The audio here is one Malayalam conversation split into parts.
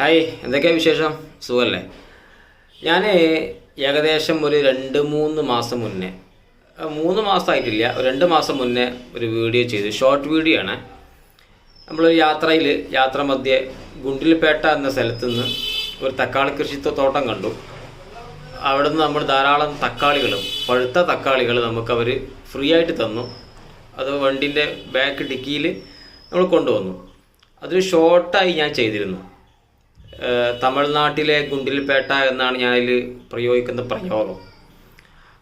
ഹായ് എന്തൊക്കെയാണ് വിശേഷം? സുഖമല്ലേ ഞാൻ ഏകദേശം ഒരു രണ്ട് മൂന്ന് മാസം മുന്നേ മൂന്ന് മാസമായിട്ടില്ല രണ്ട് മാസം മുന്നേ ഒരു വീഡിയോ ചെയ്തു. ഷോർട്ട് വീഡിയോ ആണ്. നമ്മളൊരു യാത്രയിൽ യാത്ര മധ്യേ ഗുണ്ടിൽപേട്ട എന്ന സ്ഥലത്ത് നിന്ന് ഒരു തക്കാളി കൃഷി തോട്ടം കണ്ടു. അവിടെ നിന്ന് നമ്മൾ ധാരാളം തക്കാളികളും പഴുത്ത തക്കാളികൾ നമുക്ക് അവർ ഫ്രീ ആയിട്ട് തന്നു. അത് വണ്ടിന്റെ ബാക്ക് ഡിക്കിയിൽ നമ്മൾ കൊണ്ടുവന്നു. അതൊരു ഷോർട്ടായി ഞാൻ ചെയ്തിരുന്നു. തമിഴ്നാട്ടിലെ ഗുണ്ടിൽപേട്ട എന്നാണ് ഞാനതിൽ പ്രയോഗിക്കുന്ന പ്രയോഗം.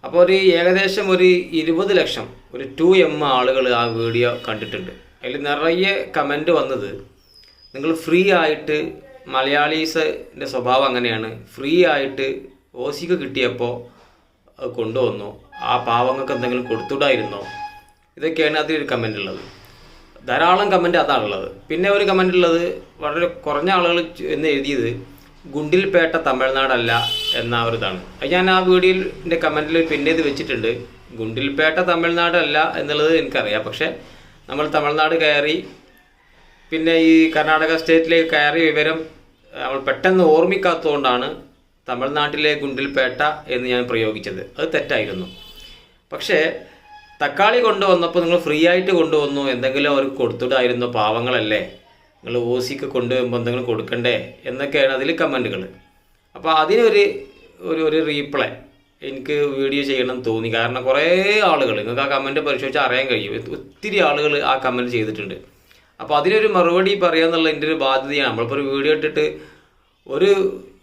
അപ്പോൾ ഒരു ഏകദേശം ഒരു ഇരുപത് ലക്ഷം ഒരു ടു എം ആളുകൾ ആ വീഡിയോ കണ്ടിട്ടുണ്ട്. അതിൽ നിറയെ കമന്റ് വന്നത് നിങ്ങൾ ഫ്രീ ആയിട്ട് മലയാളീസിന്റെ സ്വഭാവം അങ്ങനെയാണ്. ഫ്രീ ആയിട്ട് ഓസിക്ക് കിട്ടിയപ്പോൾ കൊണ്ടുവന്നോ കൊണ്ടുവന്നു. ആ പാവങ്ങൾക്ക് എന്തെങ്കിലും കൊടുത്തുവിടായിരുന്നോ ഇതൊക്കെയാണ് അതിലൊരു കമന്റ് ഉള്ളത്. ധാരാളം കമന്റ് അതാണുള്ളത്. പിന്നെ ഒരു കമന്റ് ഉള്ളത് വളരെ കുറഞ്ഞ ആളുകൾ എന്ന് എഴുതിയത് ഗുണ്ടിൽപേട്ട തമിഴ്നാടല്ല എന്ന ഒരു ഇതാണ്. അത് ഞാൻ ആ വീഡിയോന്റെ കമന്റിൽ പിന്നെ ഇത് വെച്ചിട്ടുണ്ട്. ഗുണ്ടിൽപേട്ട തമിഴ്നാടല്ല എന്നുള്ളത് എനിക്കറിയാം. പക്ഷേ നമ്മൾ തമിഴ്നാട് കയറി പിന്നെ ഈ കർണാടക സ്റ്റേറ്റിലേക്ക് കയറി വിവരം നമ്മൾ പെട്ടെന്ന് ഓർമ്മിക്കാത്തതുകൊണ്ടാണ് തമിഴ്നാട്ടിലെ ഗുണ്ടിൽപേട്ട എന്ന് ഞാൻ പ്രയോഗിച്ചത്. അത് തെറ്റായിരുന്നു. പക്ഷേ തക്കാളി കൊണ്ടുവന്നപ്പോൾ നിങ്ങൾ ഫ്രീ ആയിട്ട് കൊണ്ടുവന്നു. എന്തെങ്കിലും അവർക്ക് കൊടുത്തിട്ടായിരുന്നു? പാവങ്ങളല്ലേ. നിങ്ങൾ ഓസിക്ക് കൊണ്ടുവരുമ്പോൾ എന്തെങ്കിലും കൊടുക്കണ്ടേ? എന്നൊക്കെയാണ് അതിൽ കമന്റുകൾ അപ്പോൾ അതിനൊരു ഒരു ഒരു റീപ്ലൈ എനിക്ക് വീഡിയോ ചെയ്യണം തോന്നി. കാരണം കുറേ ആളുകൾ നിങ്ങൾക്ക് ആ കമന്റ് പരിശോധിച്ച് അറിയാൻ കഴിയും. ഒത്തിരി ആളുകൾ ആ കമന്റ് ചെയ്തിട്ടുണ്ട്. അപ്പോൾ അതിനൊരു മറുപടി പറയാന്നുള്ള എന്റെ ഒരു ബാധ്യതയാണ്. നമ്മളിപ്പോൾ ഒരു വീഡിയോ ഇട്ടിട്ട് ഒരു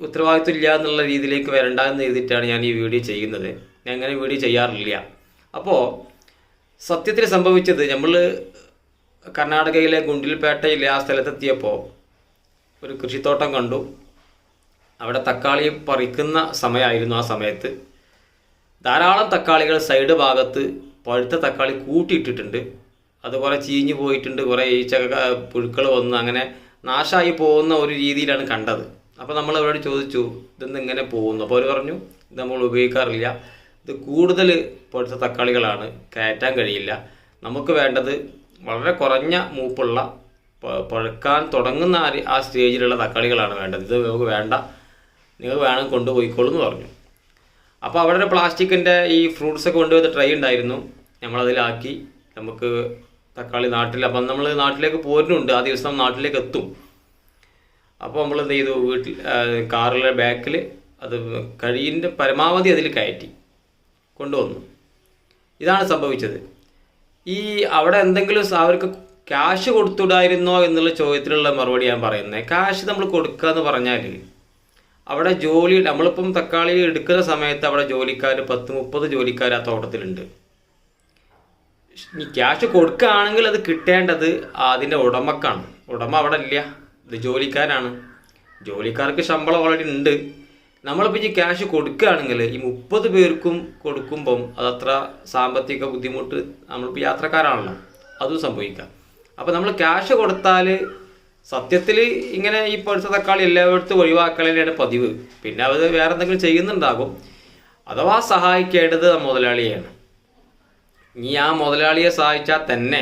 ഉത്തരവാദിത്വം ഇല്ല എന്നുള്ള രീതിയിലേക്ക് വരണ്ട എന്ന് എഴുതിയിട്ടാണ് ഞാൻ ഈ വീഡിയോ ചെയ്യുന്നത്. ഞാൻ അങ്ങനെ വീഡിയോ ചെയ്യാറില്ല. അപ്പോൾ സത്യത്തിൽ സംഭവിച്ചത് നമ്മൾ കർണാടകയിലെ ഗുണ്ടിൽപേട്ടയിലെ ആ സ്ഥലത്തെത്തിയപ്പോൾ ഒരു കൃഷിത്തോട്ടം കണ്ടു. അവിടെ തക്കാളി പറിക്കുന്ന സമയമായിരുന്നു ആ സമയത്ത്. ധാരാളം തക്കാളികൾ സൈഡ് ഭാഗത്ത് പഴുത്ത തക്കാളി കൂട്ടിയിട്ടിട്ടുണ്ട്. അത് കുറേ ചീഞ്ഞു പോയിട്ടുണ്ട്. കുറേ ഈച്ച പുഴുക്കൾ വന്ന് അങ്ങനെ നാശമായി പോകുന്ന ഒരു രീതിയിലാണ് കണ്ടത്. അപ്പോൾ നമ്മൾ അവരോട് ചോദിച്ചു ഇതെന്ന് ഇങ്ങനെ പോകുന്നു? അപ്പോൾ അവർ പറഞ്ഞു ഇത് നമ്മൾ ഉപയോഗിക്കാറില്ല. ഇത് കൂടുതൽ പഴുത്ത തക്കാളികളാണ് കയറ്റാൻ കഴിയില്ല. നമുക്ക് വേണ്ടത് വളരെ കുറഞ്ഞ മൂപ്പുള്ള പഴുക്കാൻ തുടങ്ങുന്ന ആ സ്റ്റേജിലുള്ള തക്കാളികളാണ് വേണ്ടത്. ഇത് നമുക്ക് വേണ്ട. നിങ്ങൾ വേണം കൊണ്ടുപോയിക്കോളൂ എന്ന് പറഞ്ഞു. അപ്പോൾ അവിടെ ഒരു പ്ലാസ്റ്റിക്കിന്റെ ഈ ഫ്രൂട്ട്സ് ഒക്കെ കൊണ്ടുപോയത് ട്രൈ ഉണ്ടായിരുന്നു. നമ്മളതിലാക്കി. നമുക്ക് തക്കാളി നാട്ടിൽ അപ്പം നമ്മൾ നാട്ടിലേക്ക് പോരുന്നുണ്ട്. ആ ദിവസം നാട്ടിലേക്ക് എത്തും. അപ്പോൾ നമ്മൾ എന്ത് ചെയ്തു? വീട്ടിൽ കാറിലെ ബാക്കിൽ അത് കഴിയിന്റെ പരമാവധി അതിൽ കയറ്റി. കൊണ്ടുവന്നു. ഇതാണ് സംഭവിച്ചത്. ഈ അവിടെ എന്തെങ്കിലും അവർക്ക് ക്യാഷ് കൊടുത്തുടായിരുന്നോ എന്നുള്ള ചോദ്യത്തിലുള്ള മറുപടി ഞാൻ പറയുന്നത് ക്യാഷ് നമ്മൾ കൊടുക്കുക എന്ന് പറഞ്ഞാൽ അവിടെ ജോലി നമ്മളിപ്പം തക്കാളി എടുക്കുന്ന സമയത്ത് അവിടെ ജോലിക്കാർ പത്ത് മുപ്പത് ജോലിക്കാർ ആ തോട്ടത്തിലുണ്ട്. ക്യാഷ് കൊടുക്കുകയാണെങ്കിൽ അത് കിട്ടേണ്ടത് അതിന്റെ ഉടമക്കാണ്. ഉടമ അവിടെ ഇല്ല. ഇത് ജോലിക്കാരാണ്. ജോലിക്കാർക്ക് ശമ്പളം ഓൾറെഡി ഉണ്ട്. നമ്മളിപ്പോൾ ഈ ക്യാഷ് കൊടുക്കുകയാണെങ്കിൽ ഈ മുപ്പത് പേർക്കും കൊടുക്കുമ്പം അതത്ര സാമ്പത്തിക ബുദ്ധിമുട്ട് നമ്മളിപ്പോൾ യാത്രക്കാരാണല്ലോ. അതും സംഭവിക്കാം. അപ്പോൾ നമ്മൾ ക്യാഷ് കൊടുത്താൽ സത്യത്തിൽ ഇങ്ങനെ ഈ പഴുത്ത തക്കാളി എല്ലായിടത്തും ഒഴിവാക്കലാണ് പതിവ്. പിന്നെ അവർ വേറെ എന്തെങ്കിലും ചെയ്യുന്നുണ്ടാകും. അഥവാ സഹായിക്കേണ്ടത് മുതലാളിയാണ്. ഇനി ആ മുതലാളിയെ സഹായിച്ചാൽ തന്നെ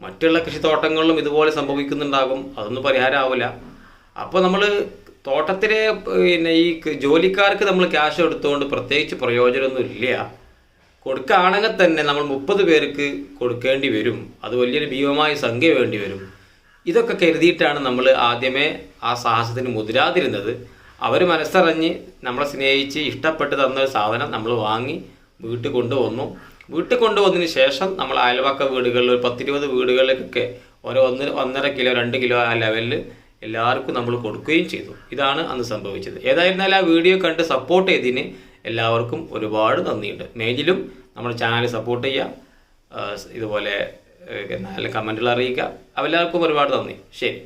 മറ്റുള്ള കൃഷിത്തോട്ടങ്ങളിലും ഇതുപോലെ സംഭവിക്കുന്നുണ്ടാകും. അതൊന്നും പരിഹാരമാവില്ല അപ്പോൾ നമ്മൾ തോട്ടത്തിലെ പിന്നെ ഈ ജോലിക്കാർക്ക് നമ്മൾ ക്യാഷ് എടുത്തുകൊണ്ട് പ്രത്യേകിച്ച് പ്രയോജനമൊന്നും ഇല്ല. കൊടുക്കുകയാണെങ്കിൽ തന്നെ നമ്മൾ മുപ്പത് പേർക്ക് കൊടുക്കേണ്ടി വരും. അത് വലിയൊരു ഭീമമായ സംഖ്യ വേണ്ടി വരും. ഇതൊക്കെ കരുതിയിട്ടാണ് നമ്മൾ ആദ്യമേ ആ സാഹസത്തിന് മുതിരാതിരുന്നത്. അവർ മനസ്സറിഞ്ഞ് നമ്മളെ സ്നേഹിച്ച് ഇഷ്ടപ്പെട്ട് തന്ന ഒരു സാധനം നമ്മൾ വാങ്ങി വീട്ടിൽ കൊണ്ടുവന്നു. വീട്ടിൽ കൊണ്ടുവന്നതിന് ശേഷം നമ്മൾ അയൽവക്ക വീടുകളിൽ ഒരു പത്തിരുപത് വീടുകളിലേക്കൊക്കെ ഓരോ ഒന്ന് ഒന്നര കിലോ രണ്ട് കിലോ ആ ലെവലിൽ എല്ലാവർക്കും നമ്മൾ കൊടുക്കുകയും ചെയ്തു. ഇതാണ് അന്ന് സംഭവിച്ചത്. ഏതായിരുന്നാലും ആ വീഡിയോ കണ്ട് സപ്പോർട്ട് ചെയ്തതിന് എല്ലാവർക്കും ഒരുപാട് നന്ദിയുണ്ട്. മേജിലും നമ്മുടെ ചാനൽ സപ്പോർട്ട് ചെയ്യാം. ഇതുപോലെ നല്ല കമന്റുകൾ അറിയിക്കുക എല്ലാവർക്കും ഒരുപാട് നന്ദി. ശരി.